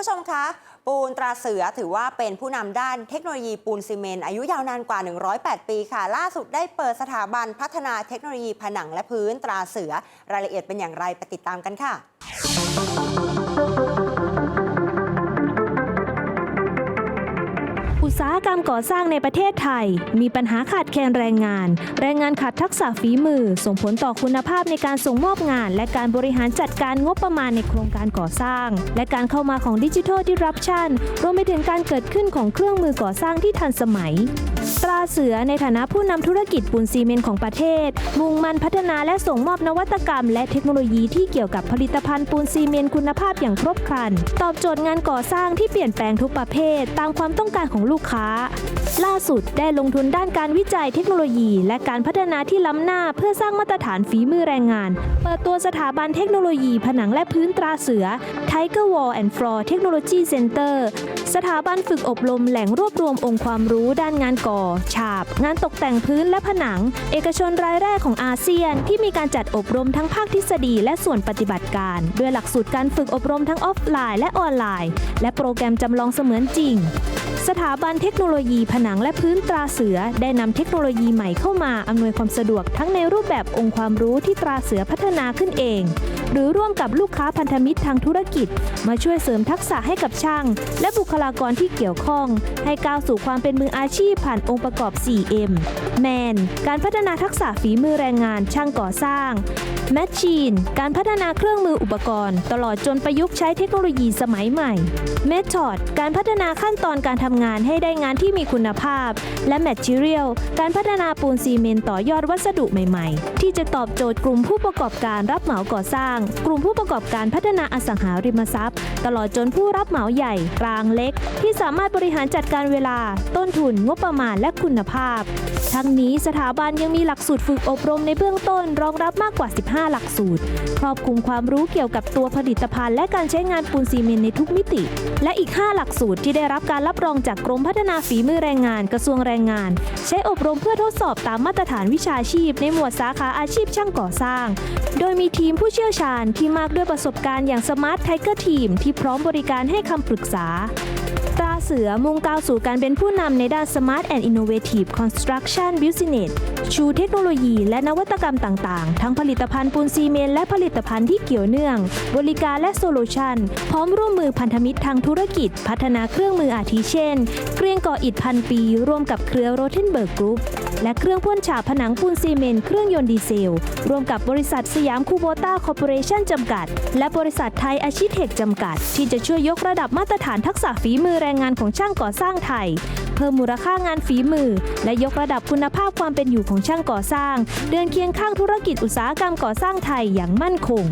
ผู้ชมคะ ปูนตราเสือถือว่าเป็นผู้นำด้านเทคโนโลยีปูนซีเมนต์อายุยาวนานกว่า 108 ปีค่ะ ล่าสุดได้เปิดสถาบันพัฒนาเทคโนโลยีผนังและพื้นตราเสือ รายละเอียดเป็นอย่างไรไปติดตามกันค่ะ สาหกรรมก่อสร้างในประเทศไทย มีปัญหาขาดแคลนแรงงาน แรงงานขาดทักษะฝีมือ ส่งผลต่อคุณภาพในการส่งมอบงาน และการบริหารจัดการงบประมาณในโครงการก่อสร้าง และการเข้ามาของดิจิทัลดิรับชันรวมไปถึงการเกิดขึ้นของเครื่องมือก่อสร้างที่ทันสมัย ตราเสือในฐานะผู้นำธุรกิจปูนซีเมนต์ของประเทศ มุ่งมั่นพัฒนาและส่งมอบนวัตกรรม และเทคโนโลยีที่เกี่ยวกับผลิตภัณฑ์ปูนซีเมนต์คุณภาพอย่างครบครัน ตอบโจทย์งานก่อสร้างที่เปลี่ยนแปลงทุกประเภท ตามความต้องการของลูกค้า ล่าสุดได้ลงทุนด้านการวิจัยเทคโนโลยี และการพัฒนาที่ล้ำหน้าเพื่อสร้างมาตรฐานฝีมือแรงงาน เปิดตัวสถาบันเทคโนโลยีผนังและพื้นตราเสือ Tiger Wall and Floor Technology Center สถาบันฝึกอบรมแหล่งรวบรวมองค์ความรู้ด้านงานก่อฉาบ งานตกแต่งพื้นและผนัง เอกชนรายแรกของอาเซียน ที่มีการจัดอบรมทั้งภาคทฤษฎีและส่วนปฏิบัติการ ด้วยหลักสูตรการฝึกอบรมทั้งออฟไลน์และออนไลน์ และโปรแกรมจำลองเสมือนจริง สถาบันเทคโนโลยีผนังและพื้นตราเสือ ได้นำเทคโนโลยีใหม่เข้ามาอำนวยความสะดวกทั้งในรูปแบบองค์ความรู้ที่ตราเสือพัฒนาขึ้นเอง หรือร่วมกับลูกค้าพันธมิตรทางธุรกิจ มาช่วยเสริมทักษะให้กับช่าง และบุคลากรที่เกี่ยวข้อง ให้ก้าวสู่ความเป็นมืออาชีพผ่านองค์ประกอบ 4M แมนการพัฒนาทักษะฝีมือแรงงานช่างก่อสร้างแมชชีนการพัฒนาเครื่องมืออุปกรณ์ ตลอดจนประยุกต์ใช้เทคโนโลยีสมัยใหม่เมธอดการพัฒนาขั้นตอนการทำำงานให้ได้งานที่มีคุณภาพ และ Material การพัฒนาปูนซีเมนต์ต่อยอดวัสดุใหม่ๆ ที่จะตอบโจทย์กลุ่มผู้ประกอบการรับเหมาก่อสร้าง กลุ่มผู้ประกอบการพัฒนาอสังหาริมทรัพย์ ตลอดจนผู้รับเหมาใหญ่กลางเล็ก ที่สามารถบริหารจัดการเวลา ต้นทุนงบประมาณและคุณภาพ ทั้งนี้สถาบันยังมีหลักสูตรฝึกอบรมในเบื้องต้นรองรับมากกว่า 15 หลักสูตร ครอบคลุมความรู้เกี่ยวกับตัวผลิตภัณฑ์และการใช้งานปูนซีเมนต์ในทุกมิติ และอีก 5 หลักสูตรที่ได้รับการรับรองจากกรมพัฒนาฝีมือแรงงานกระทรวงแรงงาน ใช้อบรมเพื่อทดสอบตามมาตรฐานวิชาชีพ ในหมวดสาขาอาชีพช่างก่อสร้าง โดยมีทีมผู้เชี่ยวชาญที่มากด้วยประสบการณ์อย่างสมาร์ทไทเกอร์ทีมที่พร้อมบริการให้คำปรึกษาตร สือมุ่งก้าวสู่การเป็นผู้นำในด้าน Smart and Innovative Construction Business ชูเทคโนโลยีและนวัตกรรมต่างๆ ทั้งผลิตภัณฑ์ปูนซีเมนต์และผลิตภัณฑ์ที่เกี่ยวเนื่อง บริการและโซลูชันพร้อมร่วมมือพันธมิตรทางธุรกิจ พัฒนาเครื่องมืออาทิเช่น เกรียงก่ออิฐพันปี ร่วมกับเครือโรเทนเบิร์กกรุ๊ป และเครื่องพ่นฉาบผนังปูนซีเมนต์เครื่องยนต์ดีเซล ร่วมกับบริษัทสยามคูโบต้าคอร์ปอเรชั่นจำกัด และบริษัทไทยอาชิเทคจำกัด ที่จะช่วยยกระดับมาตรฐานทักษะฝีมือแรงงานของช่างก่อสร้างไทย เพิ่มมูลค่างานฝีมือ และยกระดับคุณภาพความเป็นอยู่ของช่างก่อสร้าง เดินเคียงข้างธุรกิจอุตสาหกรรมก่อสร้างไทยอย่างมั่นคง